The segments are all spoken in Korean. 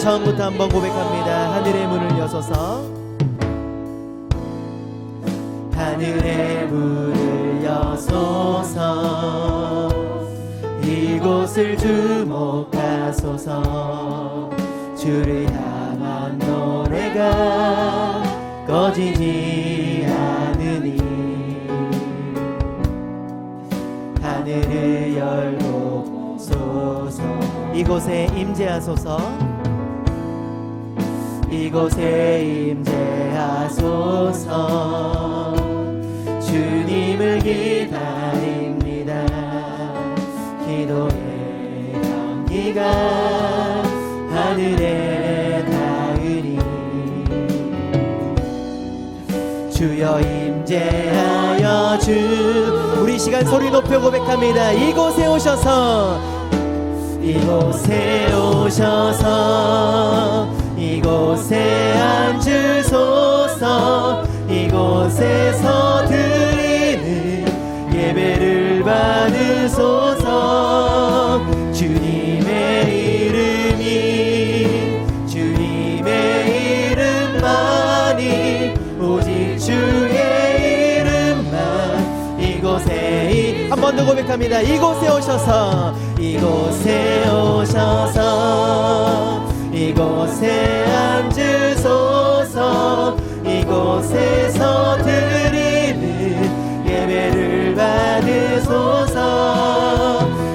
처음부터 한번 고백합니다. 하늘의 문을 여소서. 하늘의 문을 여소서. 이곳을 주목하소서. 주를 향한 노래가 꺼지지 않으니. 하늘을 열고 소서. 이곳에 임재하소서 이곳에 임재하소서. 주님을 기다립니다. 기도의 향기가 하늘에 닿으니 주여 임재하여 주 우리 시간 소리 높여 고백합니다. 이곳에 오셔서 이곳에 오셔서 이곳에 앉으소서. 이곳에서 드리는 예배를 받으소서. 주님의 이름이 주님의 이름만이 오직 주의 이름만 이곳에 이- 한번 더 고백합니다. 이곳에 오셔서 이곳에 오셔서 이곳에 앉으소서. 이곳에서 드리는 예배를 받으소서.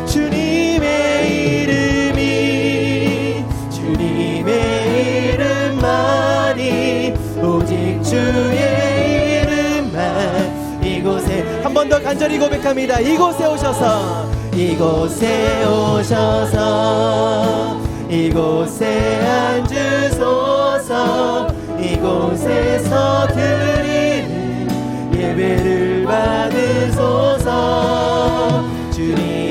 주님의 이름이 주님의 이름만이 오직 주의 이름만 이곳에 한 번 더 간절히 고백합니다. 이곳에 오셔서 이곳에 오셔서 이곳에 앉으소서. 이곳에서 드리는 예배를 받으소서. 주님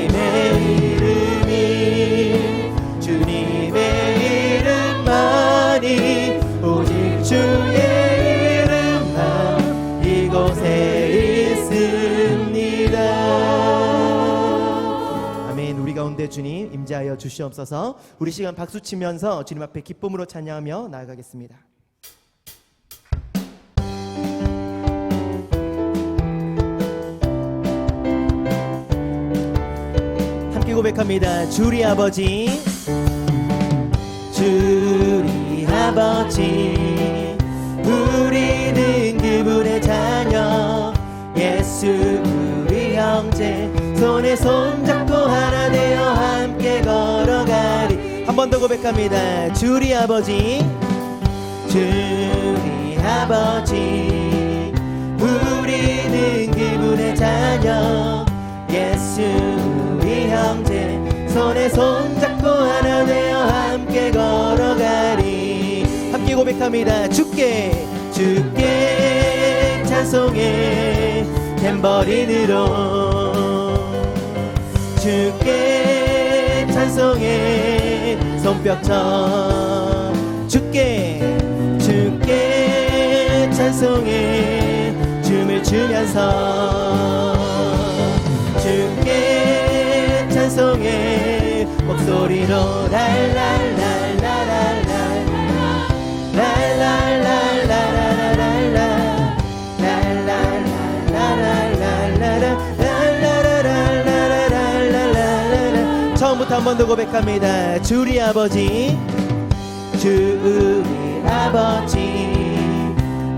가운데 주님 임재하여 주시옵소서. 우리 시간 박수 치면서 주님 앞에 기쁨으로 찬양하며 나아가겠습니다. 함께 고백합니다. 주리 아버지. 주리 아버지. 우리는 그분의 자녀 예수 형제 손에 손잡고 하나 되어 함께 걸어가리. 한 번 더 고백합니다. 주리 아버지 주리 아버지 우리는 그분의 자녀 예수 우리 형제 손에 손잡고 하나 되어 함께 걸어가리. 함께 고백합니다. 주께 주께 찬송해. 탬 버린으로 주께 찬송해. 손뼉쳐. 주께 주께 찬송해. 춤을 추면서. 주께 찬송해. 목소리로 랄랄랄랄랄랄 랄랄랄 한번더 고백합니다. 주리 아버지, 주의 아버지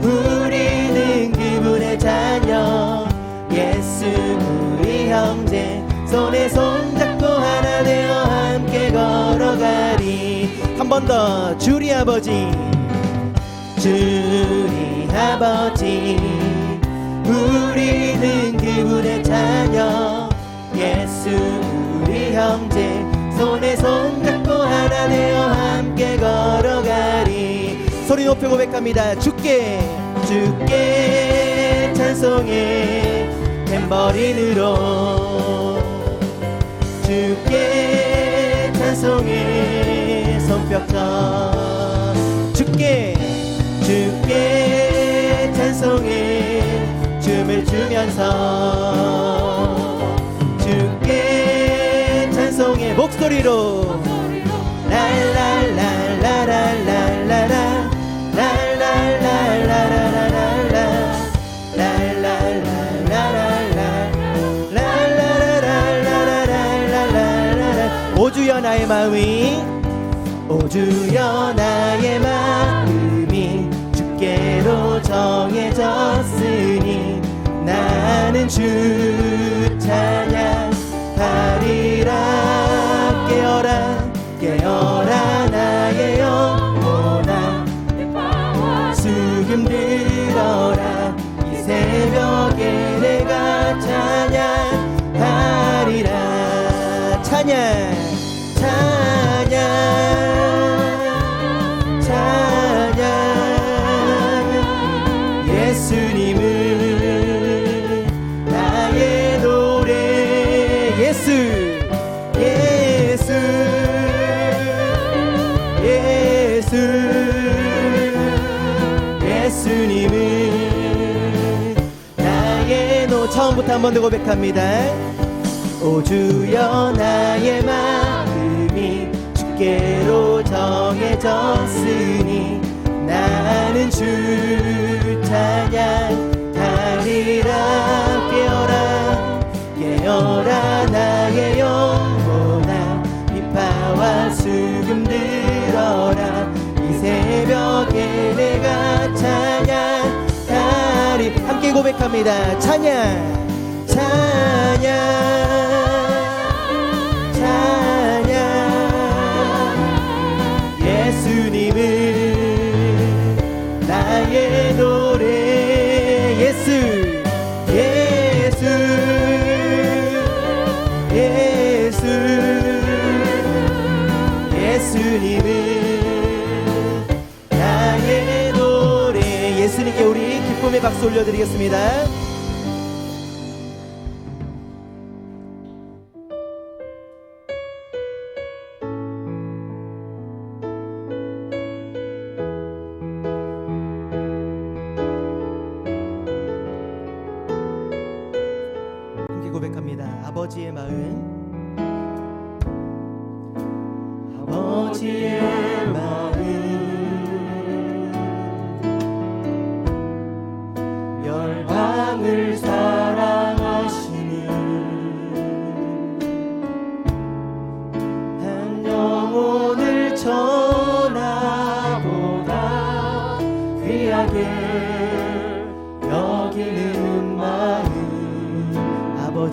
우리는 그분의 자녀 예수 우리 형제 손에 손잡고 하나 되어 함께 걸어가리 한 번 더 주리 아버지, 주의 아버지 우리는 그분의 자녀 예수 우리 형제 손에 손 잡고 하나 되어 함께 걸어가리. 소리 높여 고백합니다. 주께, 주께 찬송해. 탬버린으로. 주께 찬송해. 손뼉쳐. 주께, 주께 찬송해. 춤을 추면서 목소리로. 랄랄랄라라라라. 오주여 나의 마음이 오주여 나의 마음이 주께로 정해졌으니 나는 주 예수님을 나의 노래. 예수, 예수. 예수. 예수님을 나의 노 처음부터 한 번 더 고백합니다. 오 주여 나의 마음이 주께로 정해졌으니 축복합니다. 찬양, 찬양. 박수 올려드리겠습니다. 아버지의 마음, 아버지의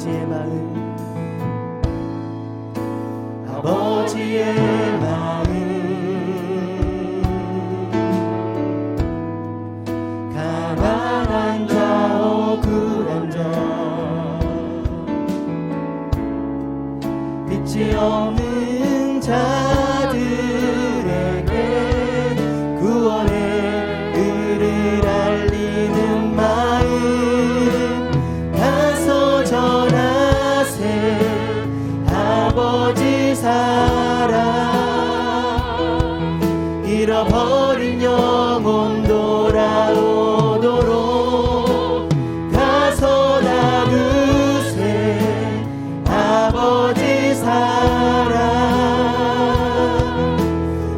接满 버린 영혼 돌아오도록 다서다 그새 아버지 사랑.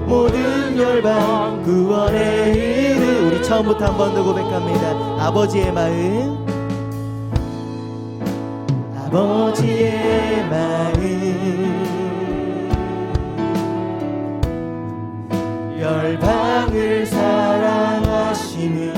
모든 열방 구원의 이르 우리 처음부터 한 번 더 고백합니다. 아버지의 마음. 아버지의 마음. 사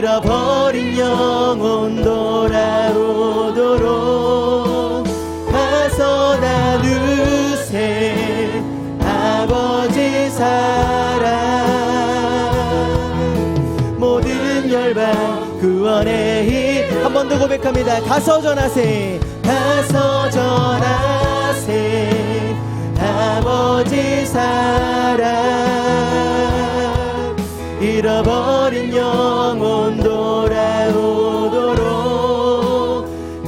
잃어버린 영혼 돌아오도록 가서 나누세 아버지 사랑 모든 열방 구원의 힘 한 번 더 고백합니다. 가서 전하세. 가서 전하세 아버지 사랑 잃어버린 영혼 돌아오도록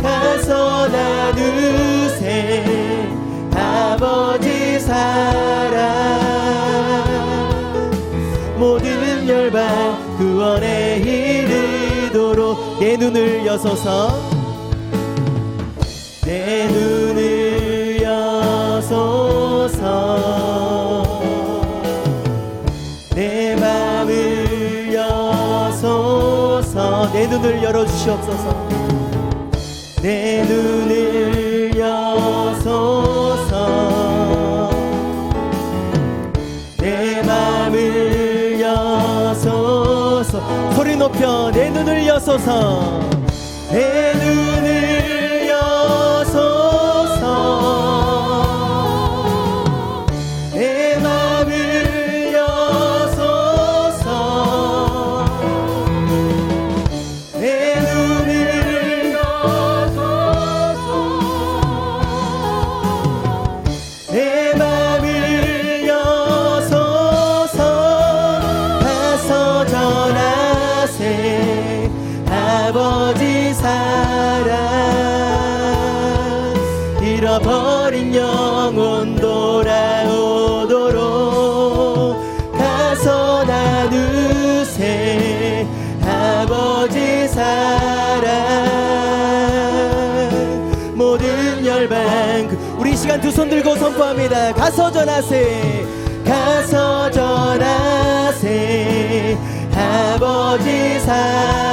가서 나누세. 아버지 사랑. 모든 열방 구원에 이르도록 내 눈을 여소서 눈을 열어 주시옵소서. 내 눈을 여소서 내 맘을 여소서 소리 높여 내 눈을 여소서. 아버지 사랑. 잃어버린 영혼 돌아오도록 가서 나누세. 아버지 사랑. 모든 열방 그 우리 이 시간 두 손 들고 선포합니다. 가서 전하세. 가서 전하세. 아버지 사랑